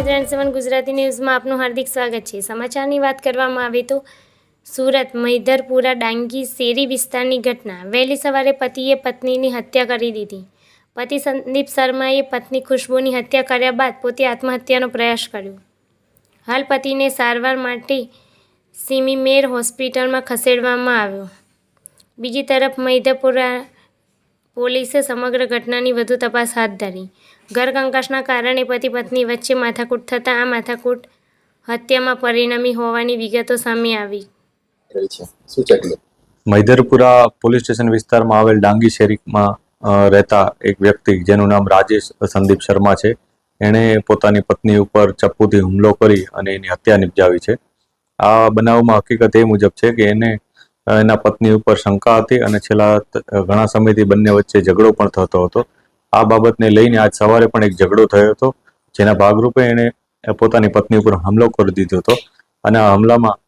સેવન ગુજરાતી ન્યૂઝમાં આપનું હાર્દિક સ્વાગત છે. સમાચારની વાત કરવામાં આવે તો સુરત મૈધરપુરા ડાંગી, શેરી વિસ્તારની ઘટના. વહેલી સવારે પતિએ પત્નીની હત્યા કરી દીધી. પતિ સંદીપ શર્માએ પત્ની ખુશ્બુની હત્યા કર્યા બાદ પોતે આત્મહત્યાનો પ્રયાસ કર્યો. હાલ પતિને સારવાર માટે સિમીમેર હોસ્પિટલમાં ખસેડવામાં આવ્યો. બીજી તરફ મૈધરપુરા પોલીસે સમગ્ર ઘટનાની વધુ તપાસ હાથ ધરી. ઘરકંકાસના કારણે પતિ પત્ની વચ્ચે માથાકૂટ થતાં આ માથાકૂટ હત્યામાં પરિણમી હોવાની વિગતો સામે આવી. મૈદરપુરા પોલીસ સ્ટેશન વિસ્તારમાં આવેલ ડાંગી શેરીમાં રહેતા એક વ્યક્તિ જેનું નામ રાજેશ સંદીપ શર્મા છે. એણે પોતાની પત્ની ઉપર ચપ્પુથી હુમલો કરી અને એની હત્યા નિપજાવી છે. આ બનાવમાં હકીકત એ મુજબ છે કે એને એના પત્ની ઉપર શંકા હતી અને છેલ્લા ઘણા સમયથી બંને વચ્ચે ઝઘડો પણ થતો હતો. આ બાબતને લઈને આજ સવારે પણ એક ઝઘડો થયો હતો, જેના ભાગરૂપે એણે પોતાની પત્ની ઉપર હુમલો કરી દીધો હતો અને આ હુમલામાં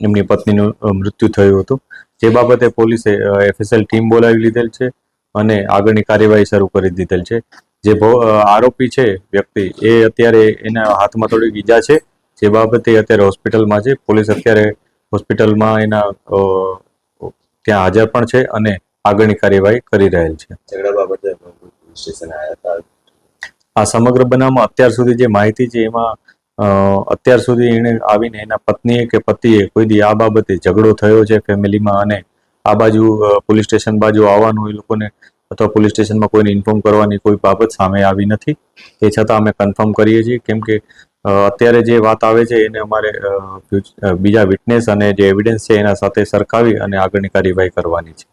એમની પત્નીનું મૃત્યુ થયું હતું. જે બાબતે પોલીસે એફએસએલ ટીમ બોલાવી લીધેલ છે અને આગળની કાર્યવાહી શરૂ કરી દીધેલ છે. જે આરોપી છે વ્યક્તિ એ અત્યારે એના હાથમાં થોડીક ઈજા છે. જે બાબતે અત્યારે હોસ્પિટલમાં છે. પોલીસ અત્યારે હોસ્પિટલમાં એના ત્યાં હાજર પણ છે અને આગળની કાર્યવાહી કરી રહેલ છે. ઝઘડા બાબતે પોલીસ સ્ટેશન આવ્યા આ સમગ્ર બનાવમાં અત્યાર સુધી જે માહિતી છે એમાં અત્યાર સુધી એને આવીને એના પત્નીએ કે પતિએ કોઈ દી આ બાબતે ઝઘડો થયો છે ફેમિલીમાં અને આ બાજુ પોલીસ સ્ટેશન બાજુ આવવાનું એ લોકોને અથવા પોલીસ સ્ટેશનમાં કોઈને ઇન્ફોર્મ કરવાની કોઈ બાબત સામે આવી નથી. તે છતાં અમે કન્ફર્મ કરીએ છીએ કેમ કે અત્યારે જે વાત આવે છે એને અમારે બીજા વિટનેસ અને જે એવિડન્સ છે એના સાથે સરખાવી અને આગળની કાર્યવાહી કરવાની છે.